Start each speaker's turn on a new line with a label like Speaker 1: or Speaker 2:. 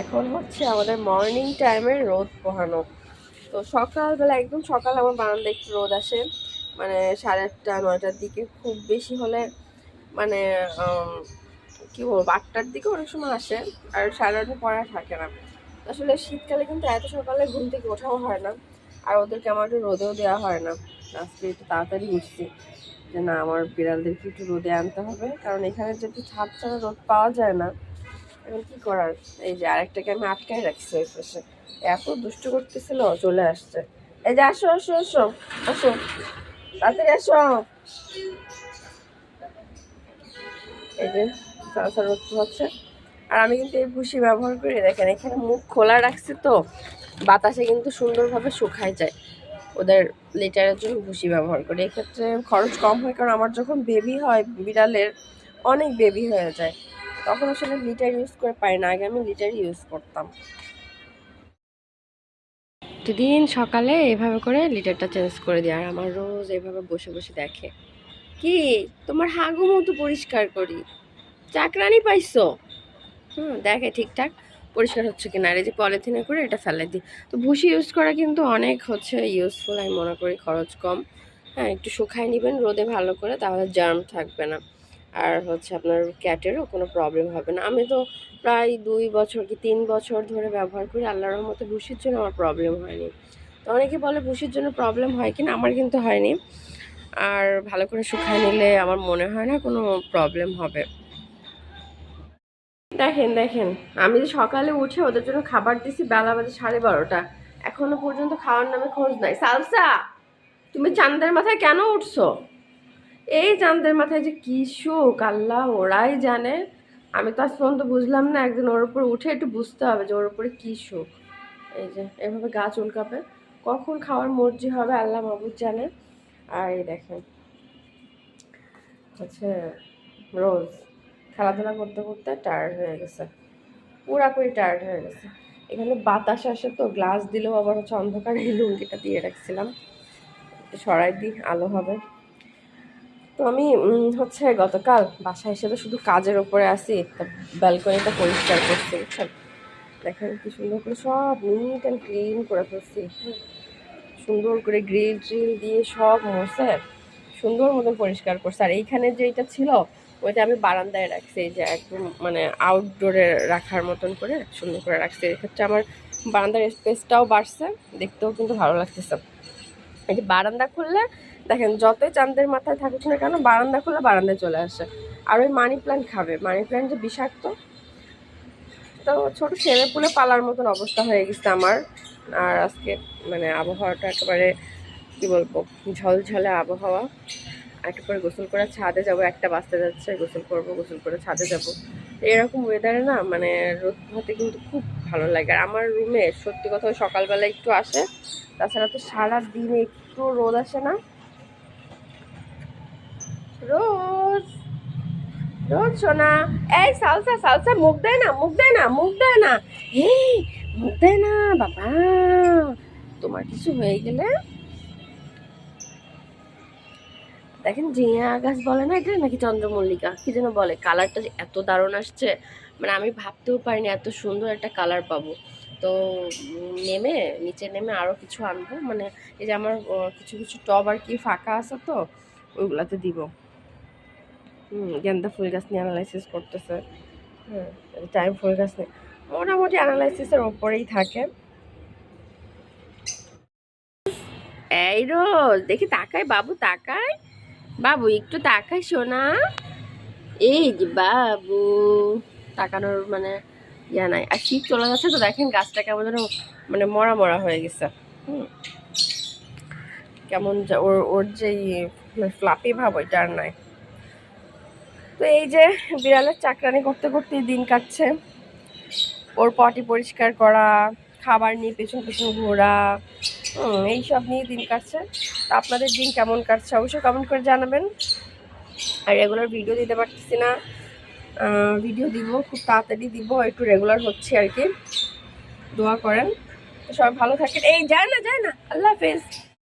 Speaker 1: এখন হচ্ছে আমাদের মর্নিং টাইমে রোদ পোহানো। তো সকালবেলা, একদম সকাল আমার বারান্দা একটু রোদ আসে। মানে সাড়ে আটটা, নয়টার দিকে খুব বেশি হলে মানে কি বলব, আটটার দিকে অনেক সময় আসে, আর সাড়ে আটটা পরে থাকে না। আসলে শীতকালে কিন্তু এত সকালে ঘুম থেকে ওঠাও হয় না, আর ওদেরকে আমার একটু রোদেও দেওয়া হয় না। আজকে একটু তাড়াতাড়ি উঠছি যে না, আমার বিড়ালদেরকে একটু রোদে আনতে হবে, কারণ এখানে যেহেতু ছাদ ছাড়া রোদ পাওয়া যায় না এখন কি করার? এই যে আরেকটাকে আমি আটকায় রাখছি ওই পাশে। এত দুষ্ট করতেছিল চলে আসছে। এই যে আসো আসো আসো আসো। তাড়াতাড়ি আসো। এই যে হচ্ছে। আর আমি কিন্তু এই ভুসি ব্যবহার করি, দেখেন, এখানে মুখ খোলা রাখছি তো, বাতাসে কিন্তু সুন্দরভাবে শুকায় যায়। ওদের লেটারের জন্য ভুসি ব্যবহার করি। এক্ষেত্রে খরচ কম হয়, কারণ আমার যখন বেবি হয়, বিড়ালের অনেক বেবি হয়ে যায়। তখন আসলে লিটার ইউজ করে পাই না, আগে আমি লিটার ইউজ করতাম। প্রতিদিন সকালে এভাবে করে লিটারটা চেঞ্জ করে দিই, আর আমার রোজ এভাবে বসে বসে দেখে। কি? তোমার হাগু মতো পরিষ্কার করি। চাকরানি পাইছো? হুম, দেখে ঠিকঠাক পরিষ্কার হচ্ছে কিনা। আর এই যে পলিথিনে করে এটা ফেলে দিই। তো ভুসি ইউজ করা কিন্তু অনেক হচ্ছে ইউজফুল আমি মনে করি খরচ কম। হ্যাঁ একটু শুকায় নেবেন রোদে ভালো করে, তাহলে জার্ম থাকবে না। আর হচ্ছে আপনার ক্যাটেরও কোনো প্রবলেম হবে না। আমি তো প্রায় দুই বছর কি তিন বছর ধরে ব্যবহার করি, আল্লাহর রহমতে ভুসির জন্য আমার প্রবলেম হয়নি। তো অনেকে বলে ভুসির জন্য প্রবলেম হয় কিনা, আমার কিন্তু হয়নি। আর ভালো করে শুকায় নিলে আমার মনে হয় না কোনো প্রবলেম হবে। দেখেন দেখেন, আমি যে সকালে উঠে ওদের জন্য খাবার দিছি বেলা বাজে সাড়ে বারোটা। এখনও পর্যন্ত খাওয়ার নামে খোঁজ নাই। সালসা, তুমি চাঁদের মাথায় কেন উঠছো? এই চাঁদের মাথায় যে কি শোক আল্লাহ ওরাই জানে। আমি তো আজ পর্যন্ত বুঝলাম না, একদিন ওর উপর উঠে একটু বুঝতে হবে যে ওর উপরে কি শোক এই যে, এভাবে গাছ উল্কাবে কখন খাওয়ার মর্জি হবে আল্লাহ মাবুদ জানে। আর এই দেখেন, হচ্ছে রোজ খেলাধুলা করতে করতে টায়ার্ড হয়ে গেছে। পুরাপুরি টায়ার্ড হয়ে গেছে। এখানে বাতাস আসে তো গ্লাস দিলেও আবার হচ্ছে অন্ধকার লুঙ্গিটা দিয়ে রাখছিলাম। সরাই দিই, আলো হবে। তো আমি হচ্ছে গতকাল বাসায় এসে তো শুধু কাজের ওপরে আসি ব্যালকনিটা পরিষ্কার করছি, বুঝছেন? দেখেন কি সুন্দর করে সব নিট অ্যান্ড ক্লিন করে ফেলছি। সুন্দর করে গ্রিল ট্রিল দিয়ে সব মুছে, সুন্দর মতন পরিষ্কার করছে। আর এইখানে যেটা ছিল, ওইটা আমি বারান্দায় রাখছি যে একদম মানে আউটডোরে রাখার মতন করে সুন্দর করে রাখছি। এক্ষেত্রে আমার বারান্দার স্পেসটাও বাড়ছে, দেখতেও কিন্তু ভালো লাগতেছে। এই যে বারান্দা খুললে দেখেন, যতই চাঁদের মাথায় থাকুক না কেন, বারান্দা খুলে বারান্দায় চলে আসে। আর ওই মানি প্ল্যান্ট খাবে। মানি প্ল্যান্ট যে বিষাক্ত, তো ছোট ছেলে পুলে পালার মতন অবস্থা হয়ে গেছে আমার। আর আজকে মানে আবহাওয়াটা একেবারে, কি বলব, ঝলঝলে আবহাওয়া। একটু করে গোসল করে ছাদে যাব, একটা বাজতে যাচ্ছে, গোসল করব, গোসল করে ছাদে যাব। এরকম ওয়েদারে না মানে রোদ পোহাতে কিন্তু খুব ভালো লাগে। আর আমার রুমে সত্যি কথা সকালবেলা একটু আসে। তাছাড়া তো সারা দিন একটু রোদ আসে না। রোজ রোজ সোনা। এই সালসা সালসা, মুখ দেয় না, মুখ দেয় না, মুখ দেয় না। এই, মুখ দেয় না, বাবা। তোমার কিছু হয়ে গেলে? দেখেন জিয়া গাছ বলে না এটা, নাকি চন্দ্রমল্লিকা? কি যেন বলে, কালারটা এত দারুণ আসছে। মানে আমি ভাবতেও পারিনি, এত সুন্দর একটা কালার পাবো। তো নেমে, নিচে নেমে আরও কিছু আনব। মানে এই যে আমার কিছু কিছু টব আর কি ফাঁকা আছে তো, ওইগুলাতে দিব। গেন্দা ফুল গাছ নিয়ে অ্যানালাইসিস করতেছে। হ্যাঁ টাইম ফুল গাছ নিয়ে। মোটামুটি অ্যানালাইসিসের ওপরেই থাকে। এই রোজ, দেখি তাকায় বাবু তাকায় বাবু, একটু তাকাই শোনা এই যে বাবু, তাকানোর মানে ইয়া নাই। আর শীত চলে যাচ্ছে তো দেখেন গাছটা কেমন যেন মানে মরা মরা হয়ে গেছে। হুম। কেমন ওর ওর যে ফ্লাপি ভাব ওইটা আর নাই। তো এই যে বিড়ালের চাকরানি করতে করতে দিন কাটছে। ওর পটি পরিষ্কার করা, খাবার নিয়ে পেছন পেছন ঘোরা, হুম, এইসব নিয়ে দিন কাটছে। তা আপনাদের দিন কেমন কাটছে? অবশ্যই কমেন্ট করে জানাবেন। আর রেগুলার ভিডিও দিতে পারতেছি না। ভিডিও দিব, খুব তাড়াতাড়ি দিব, একটু রেগুলার হচ্ছে আর কি। দোয়া করেন। সবাই ভালো থাকেন। এই, যায় না যায় না। আল্লাহ হাফেজ।